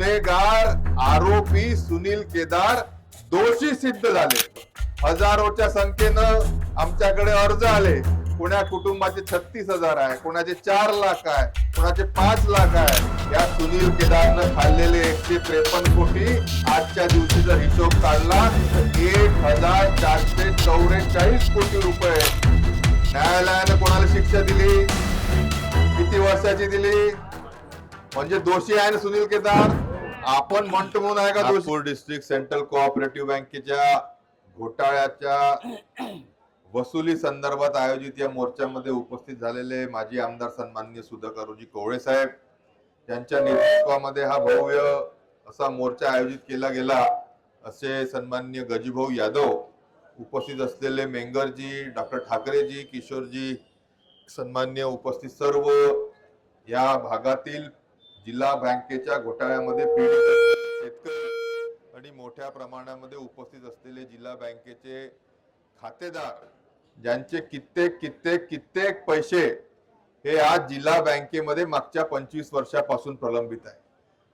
गुन्हेगार आरोपी सुनील केदार दोषी सिद्ध झाले. हजारोच्या संख्येनं आमच्याकडे अर्ज आले. कोण्या कुटुंबाचे छत्तीस हजार आहे कोणाचे चार लाख आहे कोणाचे पाच लाख आहे. या सुनील केदारनं खाल्लेले एकशे त्रेपन्न कोटी आजच्या दिवशी जर हिशोब काढला तर एक हजार चारशे चौवेचाळीस कोटी रुपये. न्यायालयानं कोणाला शिक्षा दिली? किती वर्षाची दिली? म्हणजे दोषी आहे ना सुनील केदार? आपण म्हणतो म्हणून आहे का नागपूर डिस्ट्रिक्ट सेंट्रल कोऑपरेटिव्ह बँकेच्या घोटाळ्याच्या वसुली संदर्भात आयोजित या मोर्चामध्ये उपस्थित झालेले माजी आमदार सन्माननीय सुधाकरुजी कोवळे साहेब त्यांच्या नेतृत्वामध्ये हा भव्य असा मोर्चा आयोजित केला गेला असे सन्माननीय गजीभाऊ यादव उपस्थित असलेले मेंगरजी डॉक्टर ठाकरेजी किशोरजी सन्मान्य उपस्थित सर्व या भागातील जिल्हा बँकेच्या घोटाळ्यामध्ये पीडित शेतकरी आणि मोठ्या प्रमाणामध्ये उपस्थित असलेले जिल्हा बँकेचे खातेदार ज्यांचे कित्येक कित्येक कित्येक पैसे हे आज जिल्हा बँकेमध्ये मागच्या पंचवीस वर्षापासून प्रलंबित आहे.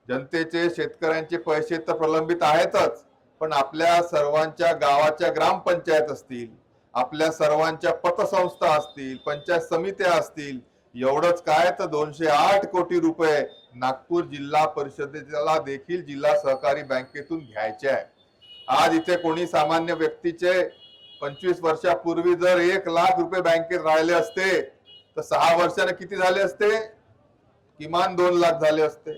जनतेचे शेतकऱ्यांचे पैसे तर प्रलंबित आहेतच पण आपल्या सर्वांच्या गावाच्या ग्रामपंचायत असतील आपल्या सर्वांच्या पतसंस्था असतील पंचायत समित्या असतील एवढंच काय? तर दोनशे आठ कोटी रुपये नागपूर जिल्हा परिषदेला देखील जिल्हा सहकारी बँकेतून घ्यायचे आहे. आज इथे कोणी सामान्य व्यक्तीचे पंचवीस वर्षापूर्वी जर एक लाख रुपये बँकेत राहिले असते तर सहा वर्षाने किती झाले असते? किमान दोन लाख झाले असते.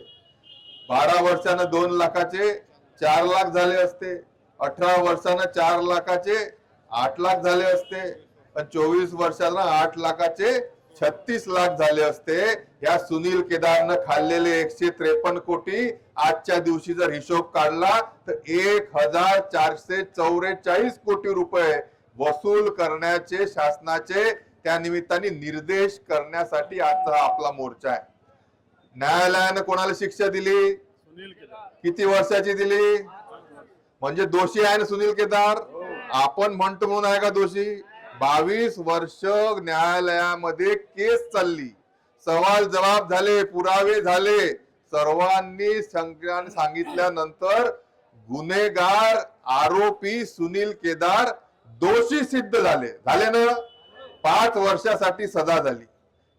बारा वर्षानं दोन लाखाचे चार लाख झाले असते. अठरा वर्षानं चार लाखाचे आठ लाख झाले असते. पण चोवीस वर्षानं आठ लाखाचे छत्तीस लाख झाले असते. या सुनील केदारनं खाल्लेले एकशे त्रेपन्न कोटी आजच्या दिवशी जर हिशोब काढला तर एक हजार चारशे चौवेचाळीस कोटी रुपये वसूल करण्याचे शासनाचे त्या निमित्ताने निर्देश करण्यासाठी आजचा हा आपला मोर्चा आहे. न्यायालयानं कोणाला शिक्षा दिली? सुनील केदार. किती वर्षाची दिली? म्हणजे दोषी आहे ना सुनील केदार? आपण म्हणतो म्हणून आहे का दोषी? बावीस वर्ष न्यायालयामध्ये केस चालली. सवाल जबाब झाले पुरावे झाले. सर्वांनी संख्याने सांगितल्यानंतर गुन्हेगार आरोपी सुनील केदार दोषी सिद्ध झाले. झाले ना? पाच वर्षासाठी सजा झाली.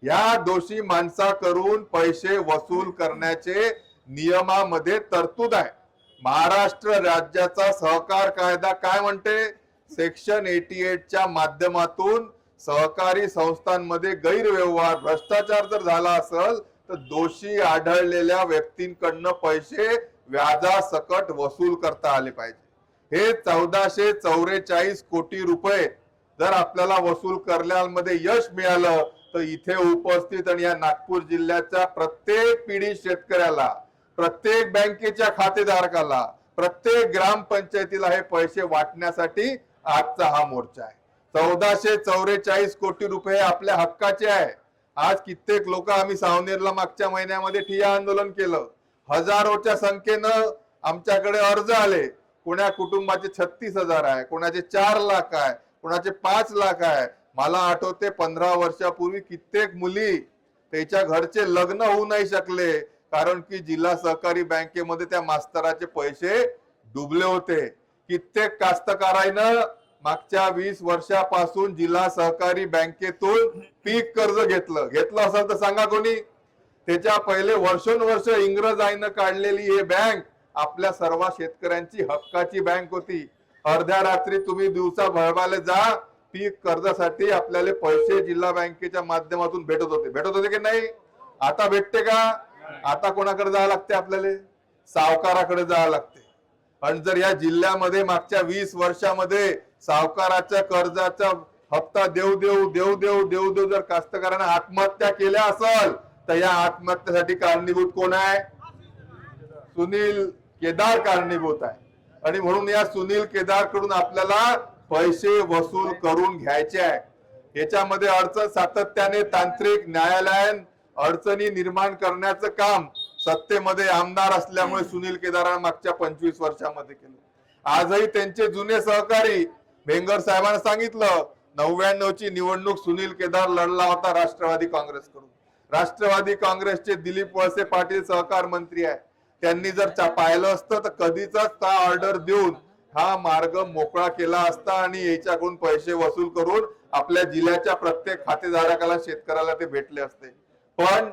या दोषी माणसाकडून पैसे वसूल करण्याचे नियमामध्ये तरतूद आहे. महाराष्ट्र राज्याचा सहकार कायदा काय म्हणते? सेक्शन एटी एटच्या माध्यमातून सहकारी संस्थांमध्ये गैरव्यवहार भ्रष्टाचार जर झाला असेल तर दोषी आढळलेल्या व्यक्तींकडनं पैसे व्याजासकट वसूल करता आले पाहिजे. हे चौदाशे चौवेचाळीस कोटी रुपये जर आपल्याला वसूल करण्यामध्ये यश मिळालं तर इथे उपस्थित आणि या नागपूर जिल्ह्याच्या प्रत्येक पीडित शेतकऱ्याला प्रत्येक बँकेच्या खातेधारकाला प्रत्येक ग्रामपंचायतीला हे पैसे वाटण्यासाठी आजचा हा मोर्चा आहे. चौदाशे चौवेचाळीस कोटी रुपये आपल्या हक्काचे आहे. आज कित्येक लोक आम्ही सावनेरला मागच्या महिन्यामध्ये ठिया आंदोलन केलं. हजारोच्या संख्येनं आमच्याकडे अर्ज आले. कोण्या कुटुंबाचे छत्तीस हजार आहे कोणाचे चार लाख आहे कोणाचे पाच लाख आहे. मला आठवते पंधरा वर्षापूर्वी कित्येक मुली त्याच्या घरचे लग्न होऊ नाही शकले. कारण की जिल्हा सहकारी बँकेमध्ये त्या मास्तराचे पैसे डुबले होते. कित्येक कास्तकाराईनं मागच्या वीस वर्षापासून जिल्हा सहकारी बँकेतून पीक कर्ज घेतलं. घेतलं असेल तर सांगा कोणी? त्याच्या पहिले वर्षोनवर्ष इंग्रजाईनं काढलेली हे बँक आपल्या सर्व शेतकऱ्यांची हक्काची बँक होती. अर्ध्या रात्री तुम्ही दिवसा भरवाले जा पीक कर्जासाठी आपल्याला पैसे जिल्हा बँकेच्या माध्यमातून भेटत होते. भेटत होते की नाही? आता भेटते का? आता कोणाकडे जावं लागते आपल्याला? सावकाराकडे जावं लागते. आणि जर या जिल्ह्यामध्ये मागच्या वीस वर्षामध्ये सावकाराच्या कर्जाचा हप्ता देऊ देऊ देऊ देऊ देऊ देऊ जर कास्तकारांना आत्महत्या केल्या असल तर या आत्महत्येसाठी कारणीभूत कोण आहे? सुनील केदार कारणीभूत आहे. आणि म्हणून या सुनील केदारकडून आपल्याला पैसे वसूल करून घ्यायचे आहे. याच्यामध्ये अडचण सातत्याने तांत्रिक न्यायालयान अडचणी निर्माण करण्याचं काम सत्तेमध्ये आमदार असल्यामुळे सुनील केदारांना मागच्या पंचवीस वर्षामध्ये केलं. आजही त्यांचे जुने सहकारी भेंगर साहेबांना सांगितलं नव्याण्णव ची निवडणूक सुनील केदार लढला होता राष्ट्रवादी काँग्रेसकडून. राष्ट्रवादी काँग्रेसचे दिलीप वळसे पाटील सहकार मंत्री आहे त्यांनी जर पाहिलं असतं तर कधीच हा ऑर्डर देऊन हा मार्ग मोकळा केला असता आणि याच्याकडून पैसे वसूल करून आपल्या जिल्ह्याच्या प्रत्येक खातेधारकाला शेतकऱ्याला ते भेटले असते. पण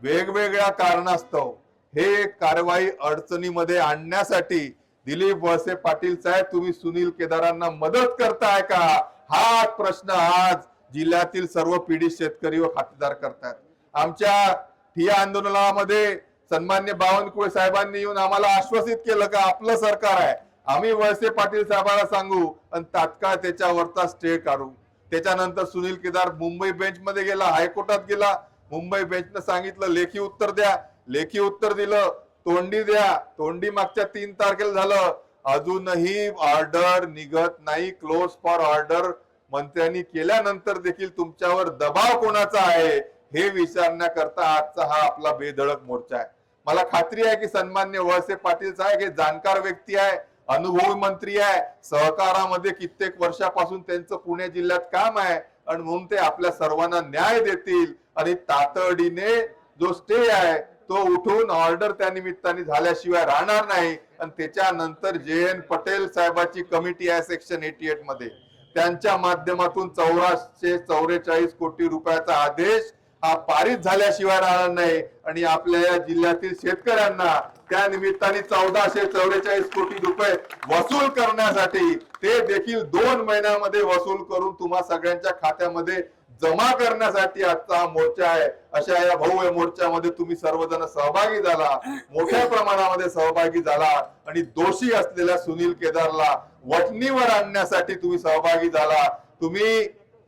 वेगवेगळ्या कारणास्तव हे कारवाई अडचणीमध्ये आणण्यासाठी दिलीप वळसे पाटील साहेब तुम्ही सुनील केदारांना मदत करताय का? हा प्रश्न आज जिल्ह्यातील सर्व पीडित शेतकरी व खातेदार करतात आमच्या ठिया आंदोलनामध्ये सन्मान्य बावनकुळे साहेबांनी येऊन आम्हाला आश्वासित केलं का आपलं सरकार आहे. आम्ही वळसे पाटील साहेबांना सांगू आणि तात्काळ त्याच्यावरचा स्टे काढू. त्याच्यानंतर सुनील केदार मुंबई बेंच मध्ये गेला हायकोर्टात गेला. मुंबई बेंचनं सांगितलं लेखी उत्तर द्या. लेखी उत्तर दिलं. तोंडी द्या. तोंडी मागच्या तीन तारखेला झालं. अजूनही ऑर्डर निघत नाही. क्लोज फॉर ऑर्डर मंत्र्यांनी केल्यानंतर देखील तुमच्यावर दबाव कोणाचा आहे हे विचारण्याकरता आजचा हा आपला बेधडक मोर्चा आहे. मला खात्री आहे की सन्मान्य वळसे पाटील साहेब हे जाणकार व्यक्ती आहे अनुभवी मंत्री आहे. सहकारामध्ये कित्येक वर्षापासून त्यांचं पुणे जिल्ह्यात काम आहे आणि म्हणून ते आपल्या सर्वांना न्याय देतील. आणि तातडीने जो स्टे आहे तो उठून ऑर्डर त्या निमित्ताने झाल्याशिवाय राहणार नाही. आणि त्याच्यानंतर जे एन पटेल साहेबाची कमिटी आहे सेक्शन एटी एटमध्ये. त्यांच्या माध्यमातून चौराशे चौवेचाळीस कोटी रुपयाचा आदेश हा पारित झाल्याशिवाय राहणार नाही. आणि आपल्या या जिल्ह्यातील शेतकऱ्यांना त्या निमित्ताने चौदाशे चौवेचाळीस कोटी रुपये वसूल करण्यासाठी ते देखील दोन महिन्यामध्ये वसूल करून तुम्हा सगळ्यांच्या खात्यामध्ये जमा करण्यासाठी आजचा हा मोर्चा आहे. अशा या भव्य मोर्चामध्ये तुम्ही सर्वजण सहभागी झाला. मोठ्या प्रमाणामध्ये सहभागी झाला. आणि दोषी असलेल्या सुनील केदारला वटणीवर आणण्यासाठी तुम्ही सहभागी झाला. तुम्ही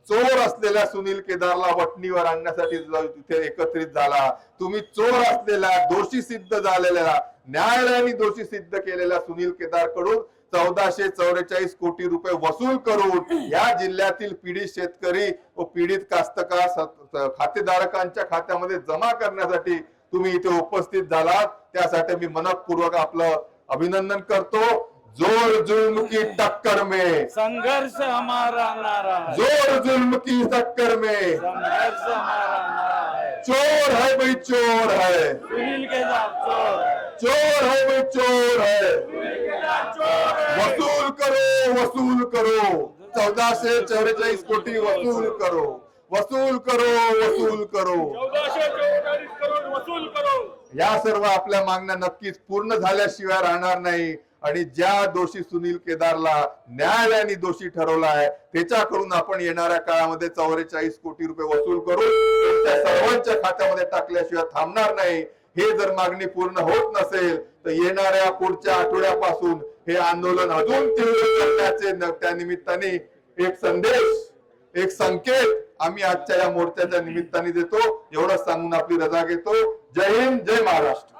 चोर असलेल्या सुनील केदारला वटणीवर आणण्यासाठी तिथे एकत्रित झाला. तुम्ही चोर असलेल्या दोषी सिद्ध झालेल्या न्यायालयाने दोषी सिद्ध केलेल्या सुनील केदारकडून चौदाशे चौवेचाळीस कोटी रुपये वसूल करून या जिल्ह्यातील पीडित शेतकरी व पीडित कास्तकार खातेधारकांच्या खात्यामध्ये जमा करण्यासाठी तुम्ही इथे उपस्थित झालात. त्यासाठी मी मनपूर्वक आपलं अभिनंदन करतो. जोर जुल्म की टक्कर में. संघर्ष हमारा नारा जोर जुल्म की टक्कर में. संघर्ष हमारा नारा है। चोर है भाई चोर है। साथ चोर है भाई चोर है। वसूल करो वसूल करो। चौदाशे चौवेचाळीस कोटी वसूल करो। वसूल करो वसूल करो। वसूल करो। या सर्व आपल्या मागण्या नक्कीच पूर्ण झाल्याशिवाय राहणार नाही. आणि ज्या दोषी सुनील केदारला न्यायालयाने दोषी ठरवला आहे त्याच्याकडून आपण येणाऱ्या काळामध्ये चौवेचाळीस कोटी रुपये वसूल करून त्या सर्वांच्या खात्यामध्ये टाकल्याशिवाय थांबणार नाही. हे जर मागणी पूर्ण होत नसेल तर येणाऱ्या पुढच्या आठवड्यापासून हे आंदोलन अजून तीव्र करण्याचे त्या निमित्ताने एक संदेश एक संकेत आम्ही आजच्या या मोर्चाच्या निमित्ताने देतो. एवढंच सांगून आपली रजा घेतो. जय हिंद जय महाराष्ट्र.